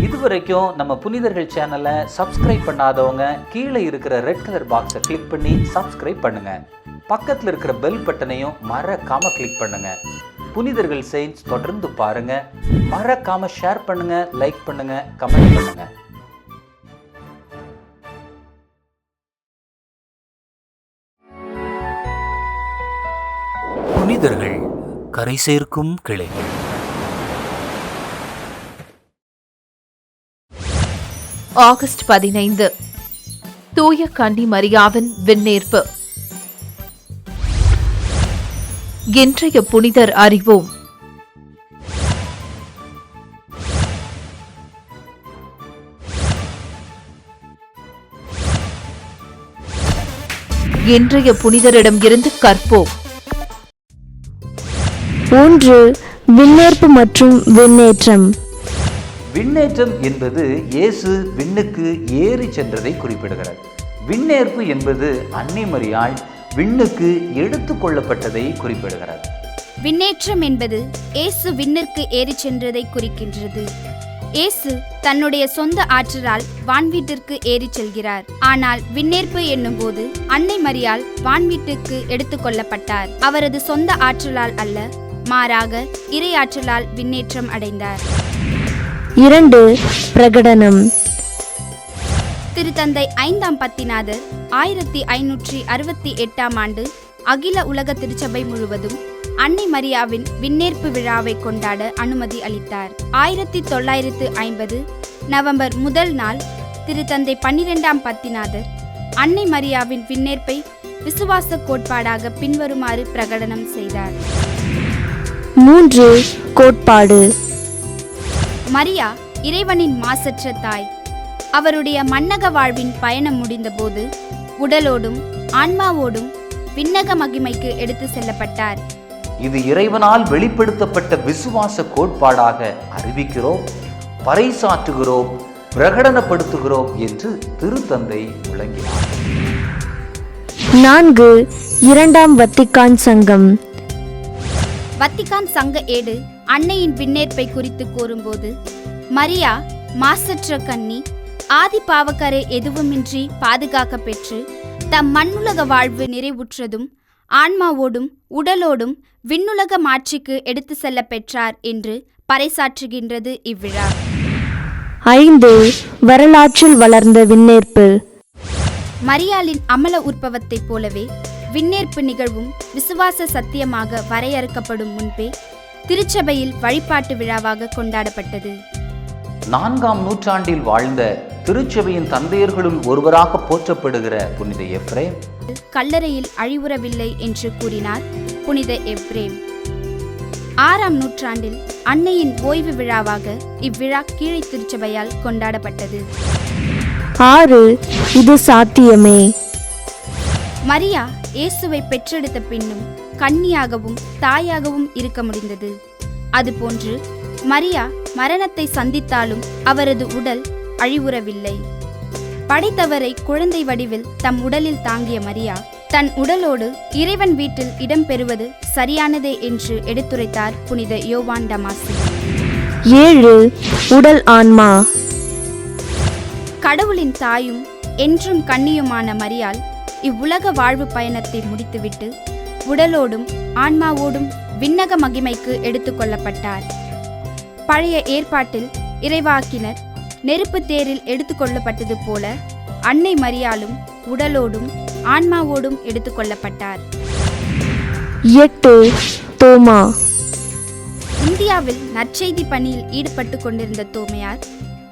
இதுவரைக்கும் நம்ம புனிதர்கள் சேனலை சப்ஸ்கிரைப் பண்ணாதவங்க கீழே இருக்கிற ரெட் கலர் பாக்ஸை கிளிக் பண்ணி சப்ஸ்கிரைப் பண்ணுங்க. பக்கத்தில் இருக்கிற பெல் பட்டனையும் மறக்காம கிளிக் பண்ணுங்க. புனிதர்கள் செயின்ஸ் தொடர்ந்து பாருங்க. மறக்காம ஷேர் பண்ணுங்க லைக் பண்ணுங்க கமெண்ட் பண்ணுங்க. புனிதர்கள் கரை சேர்க்கும் கிளைகள். ஆகஸ்ட் பதினைந்து. தூய கன்னி மரியாவின் விண்ணேற்பு. இன்றைய புனிதர் அறிவோம். இன்றைய புனிதரிடம் இருந்து கற்போம். ஒன்று விண்ணேற்பு மற்றும் விண்ணேற்றம். விண்ணேற்றம் என்பது இயேசு விண்ணுக்கு ஏறி சென்றதை குறிப்பிடுகிறது. விண்ணேற்பு என்பது அன்னை மரியாள் விண்ணுக்கு எடுத்து கொள்ளப்பட்டதை குறிப்பிடுகிறது. விண்ணேற்றம் என்பது இயேசு விண்ணிற்கு ஏறிச் சென்றதை குறிக்கின்றது. இயேசு தன்னுடைய சொந்த ஆற்றலால் வான்வீட்டிற்கு ஏறிச் செல்கிறார். ஆனால் விண்ணேற்பு என்னும்போது அன்னை மரியால் வான்வீட்டுக்கு எடுத்துக்கொள்ளப்பட்டார் அவரது சொந்த ஆற்றலால் அல்ல மாறாக இறை ஆற்றலால் விண்ணேற்றம் அடைந்தார். இரண்டு பிரகடனம். திருத்தந்தை ஐந்தாம் பத்திநாதர் ஆயிரத்தி ஐநூற்றி அறுபத்தி எட்டாம் ஆண்டு அகில உலக திருச்சபை முழுவதும் அன்னை மரியாவின் விண்ணேற்பு விழாவை கொண்டாட அனுமதி அளித்தார். ஆயிரத்தி தொள்ளாயிரத்து ஐம்பது நவம்பர் முதல் நாள் திருத்தந்தை பன்னிரெண்டாம் பத்திநாதர் அன்னை மரியாவின் விண்ணேற்பை விசுவாச கோட்பாடாக பின்வருமாறு பிரகடனம் செய்தார். மூன்று கோட்பாடு. மரியா இறைவனின் மாசற்ற தாய். அவருடைய மன்னக வாழ்வின் பயணம் முடிந்தபோது உடலோடும் ஆன்மாவோடும் விண்ணக மகிமைக்கு எடுத்து செல்லப்பட்டார். இது இறைவனால் வெளிப்படுத்தப்பட்ட விசுவாச கோட்பாடாக அறிவிக்கிறோம் பறைசாற்றுகிறோம் பிரகடனப்படுத்துகிறோம் என்று திருத்தந்தை விளங்கினார். நான்கு இரண்டாம் வத்திக்கான் சங்கம். வத்திக்கான் சங்க ஏடு அன்னையின் விண்ணேற்பை குறித்து கூறும்போது மரியா மாசற்ற கன்னி ஆதி பாவக்கரை எதுவுமின்றி பாதுகாக்க பெற்று தம் மண்ணுலக வாழ்வு நிறைவுற்றதும் ஆன்மாவோடும் உடலோடும் விண்ணுலக மாட்சிக்கு எடுத்து செல்ல பெற்றார் என்று பறைசாற்றுகின்றது இவ்விழா. ஐந்து வரலாற்றில் வளர்ந்த விண்ணேற்பு. மரியாளின் அமல உற்பவத்தைப் போலவே விண்ணேற்பு நிகழ்வும் விசுவாச சத்தியமாக வரையறுக்கப்படும் முன்பே திருச்சபையில் வழிபாட்டு விழாவாக கொண்டாடப்பட்டது. நான்காம் நூற்றாண்டில் வாழ்ந்த திருச்சபையின் தந்தையர்களுள் ஒருவராக போற்றப்படுகிற புனித எப்ரேம். கல்லறையில் அழிவுறவில்லை என்று கூறினார் புனித எப்ரேம். ஆறாம் நூற்றாண்டில் அன்னையின் ஓய்வு விழாவாக இவ்விழா கீழை திருச்சபையால் கொண்டாடப்பட்டது. ஆறு இது சாத்தியமே. மரியா இயேசுவை பெற்றெடுத்த பின்னும் கன்னியாகவும் தாயாகவும் இருக்க முடிந்தது. அதுபோன்று மரியா மரணத்தை சந்தித்தாலும் அவரது உடல் அழிவுறவில்லை. படைத்தவரை குழந்தை வடிவில் தம் உடலில் தாங்கிய மரியா தன் உடலோடு இறைவன் வீட்டில் இடம்பெறுவது சரியானதே என்று எடுத்துரைத்தார் புனித யோவான் டமாசி. ஏழு உடல் ஆன்மா. கடவுளின் தாயும் என்றும் கண்ணியுமான மரியாள் இவ்வுலக வாழ்வு பயணத்தை முடித்துவிட்டு உடலோடும் ஆன்மாவோடும் விண்ணக மகிமைக்கு எடுத்துக்கொள்ளப்பட்டார் பழைய ஏற்பாட்டில் இறைவாக்கினர் நெருப்பு தேரில் எடுத்துக்கொள்ளப்பட்டது போல அன்னை மரியாளும் உடலோடும் ஆன்மாவோடும் எடுத்துக்கொள்ளப்பட்டார் எட்டு தோமா. இந்தியாவில் நற்செய்தி பணியில் ஈடுபட்டு கொண்டிருந்த தோமையார்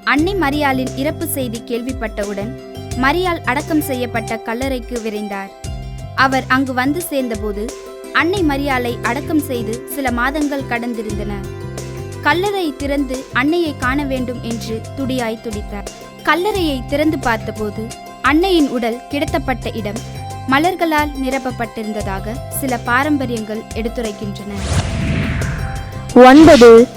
அன்னை மரியாளின் இறப்பு செய்தி கேள்விப்பட்டவுடன் மரியாள் அடக்கம் செய்யப்பட்ட கல்லறைக்கு விரைந்தார். அவர் அங்கு வந்து சேர்ந்தபோது அன்னை மரியாளை அடக்கம் செய்து சில மாதங்கள் கடந்திருந்தன. கல்லறை திறந்து அன்னையை காண வேண்டும் என்று துடியாய் துடித்தார். கல்லறையை திறந்து பார்த்தபோது அன்னையின் உடல் கிடத்தப்பட்ட இடம் மலர்களால் நிரப்பப்பட்டிருந்ததாக சில பாரம்பரியங்கள் எடுத்துரைக்கின்றன. ஒன்பது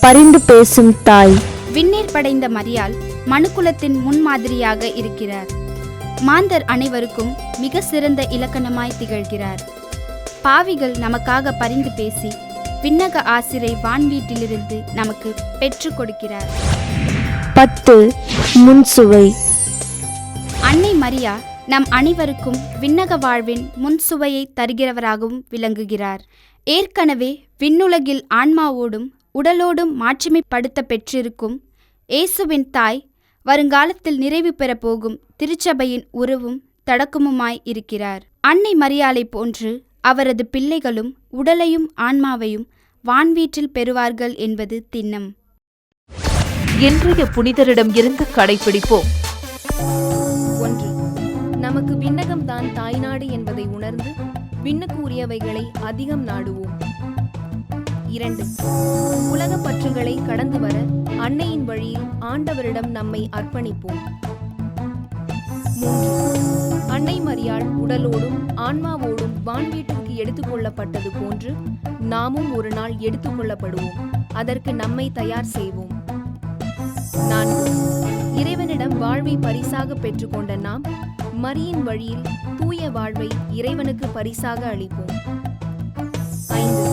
பரிந்து பேசும் தாய். விண்ணேர் படைந்த மரியாள் மனுக்குலத்தின் முன்மாதிரியாக இருக்கிறார். மாந்தர் அனைவருக்கும் மிக சிறந்த இலக்கணமாய் திகழ்கிறார். பாவிகள் நமக்காக பரிந்து பேசி விண்ணக ஆசிரை வான்வீட்டிலிருந்து நமக்கு பெற்றுக் கொடுக்கிறார். பத்து முன்சுவை அன்னை மரியா நம் அனைவருக்கும் விண்ணக வாழ்வின் முன்சுவையை தருகிறவராகவும் விளங்குகிறார். ஏற்கனவே விண்ணுலகில் ஆன்மாவோடும் உடலோடும் மாட்சிமைப்படுத்த பெற்றிருக்கும் இயேசுவின் தாய் வருங்காலத்தில் நிறைவு பெறப் போகும் திருச்சபையின் உருவும் தடக்கமுமாய் இருக்கிறார். அன்னை மரியாளை போன்று அவரது பிள்ளைகளும் உடலையும் ஆன்மாவையும் வான்வீற்றில் பெறுவார்கள் என்பது திண்ணம். இன்றைய புனிதரிடம் இருந்து கடைபிடிப்போம் ஒன்று நமக்கு விண்ணகம் தான் தாய்நாடு என்பதை உணர்ந்து விண்ணுக்கு உரியவைகளை அதிகம் நாடுவோம். இரண்டு. உலக பற்றுகளை கடந்து வர அன்னையின் வழியில் ஆண்டவரிடம் நம்மை அர்ப்பணிப்போம். மூன்று. அன்னை மரியாள் உடலோடும் ஆன்மாவோடும் வான்வீட்டிற்கு எடுத்துக்கொள்ளப்பட்டது போன்று நாமும் ஒரு நாள் எடுத்துக்கொள்ளப்படுவோம் அதற்கு நம்மை தயார் செய்வோம். நான்கு. இறைவனிடம் வாழ்வை பரிசாக பெற்றுக்கொண்ட நாம் மரியின் வழியில் தூய வாழ்வை இறைவனுக்கு பரிசாக அளிப்போம். ஐந்து.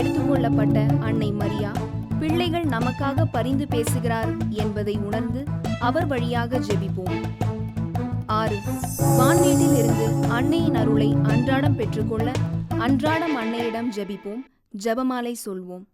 எடுத்துக்கொள்ளப்பட்ட அன்னை மரியா பிள்ளைகள் நமக்காக பரிந்து பேசுகிறார் என்பதை உணர்ந்து அவர் வழியாக ஜெபிப்போம். ஆறு வான்வீட்டில் இருந்து அன்னையின் அருளை அன்றாடம் பெற்றுக்கொள்ள அன்றாடம் அன்னையிடம் ஜெபிப்போம். ஜெபமாலை சொல்வோம்.